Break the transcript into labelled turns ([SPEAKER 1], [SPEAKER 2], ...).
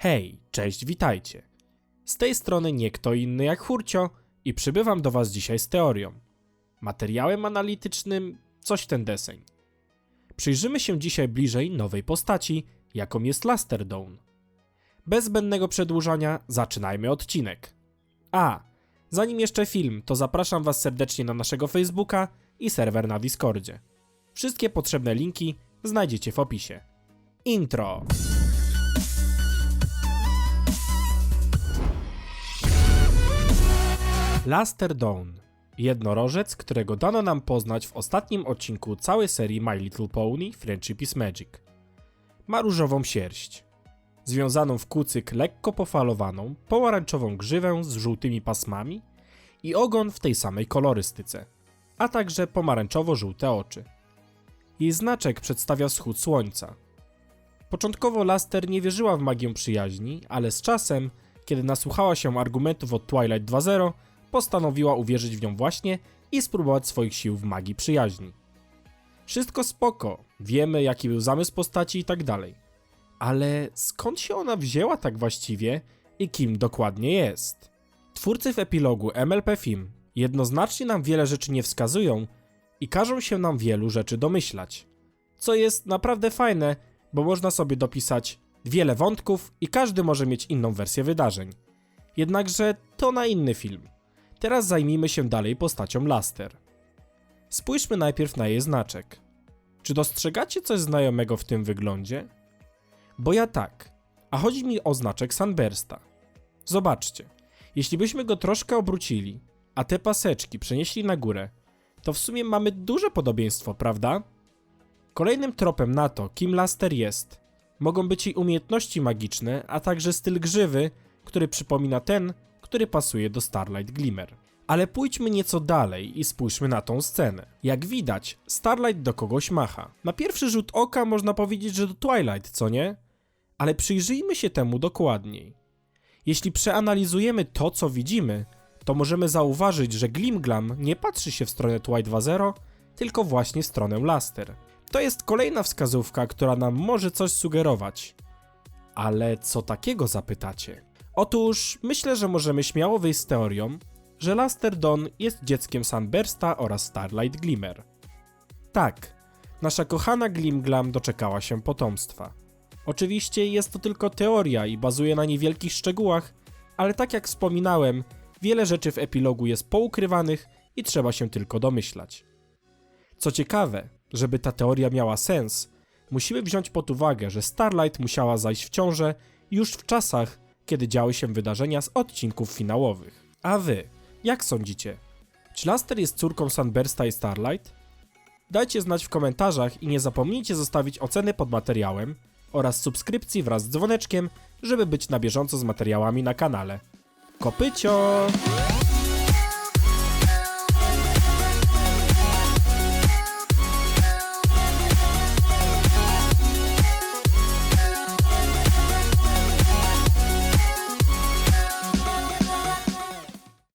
[SPEAKER 1] Hej, cześć, witajcie. Z tej strony nie kto inny jak Hurcio i przybywam do Was dzisiaj z teorią. Materiałem analitycznym coś ten deseń. Przyjrzymy się dzisiaj bliżej nowej postaci, jaką jest Laster Dawn. Bez zbędnego przedłużania zaczynajmy odcinek. A, zanim jeszcze film, to zapraszam Was serdecznie na naszego Facebooka i serwer na Discordzie. Wszystkie potrzebne linki znajdziecie w opisie. Intro. Laster Dawn. Jednorożec, którego dano nam poznać w ostatnim odcinku całej serii My Little Pony Friendship is Magic. Ma różową sierść, związaną w kucyk lekko pofalowaną, pomarańczową grzywę z żółtymi pasmami i ogon w tej samej kolorystyce, a także pomarańczowo-żółte oczy. Jej znaczek przedstawia wschód słońca. Początkowo Laster nie wierzyła w magię przyjaźni, ale z czasem, kiedy nasłuchała się argumentów od Twilight 2.0, postanowiła uwierzyć w nią właśnie i spróbować swoich sił w magii przyjaźni. Wszystko spoko, wiemy jaki był zamysł postaci i tak dalej. Ale skąd się ona wzięła tak właściwie i kim dokładnie jest? Twórcy w epilogu MLP Film jednoznacznie nam wiele rzeczy nie wskazują i każą się nam wielu rzeczy domyślać. Co jest naprawdę fajne, bo można sobie dopisać wiele wątków i każdy może mieć inną wersję wydarzeń. Jednakże to na inny film. Teraz zajmijmy się dalej postacią Laster. Spójrzmy najpierw na jej znaczek. Czy dostrzegacie coś znajomego w tym wyglądzie? Bo ja tak, a chodzi mi o znaczek Sunbursta. Zobaczcie, jeśli byśmy go troszkę obrócili, a te paseczki przenieśli na górę, to w sumie mamy duże podobieństwo, prawda? Kolejnym tropem na to, kim Laster jest, mogą być jej umiejętności magiczne, a także styl grzywy, który przypomina ten, który pasuje do Starlight Glimmer. Ale pójdźmy nieco dalej i spójrzmy na tą scenę. Jak widać, Starlight do kogoś macha. Na pierwszy rzut oka można powiedzieć, że do Twilight, co nie? Ale przyjrzyjmy się temu dokładniej. Jeśli przeanalizujemy to, co widzimy, to możemy zauważyć, że Glimglam nie patrzy się w stronę Twilight 2.0, tylko właśnie w stronę Laster. To jest kolejna wskazówka, która nam może coś sugerować. Ale co takiego zapytacie? Otóż myślę, że możemy śmiało wyjść z teorią, że Laster Dawn jest dzieckiem Sunbursta oraz Starlight Glimmer. Tak, nasza kochana Glimglam doczekała się potomstwa. Oczywiście jest to tylko teoria i bazuje na niewielkich szczegółach, ale tak jak wspominałem, wiele rzeczy w epilogu jest poukrywanych i trzeba się tylko domyślać. Co ciekawe, żeby ta teoria miała sens, musimy wziąć pod uwagę, że Starlight musiała zajść w ciążę już w czasach, kiedy działy się wydarzenia z odcinków finałowych. A wy, jak sądzicie? Czy Laster jest córką Sunbursta i Starlight? Dajcie znać w komentarzach i nie zapomnijcie zostawić oceny pod materiałem oraz subskrypcji wraz z dzwoneczkiem, żeby być na bieżąco z materiałami na kanale. Kopycio!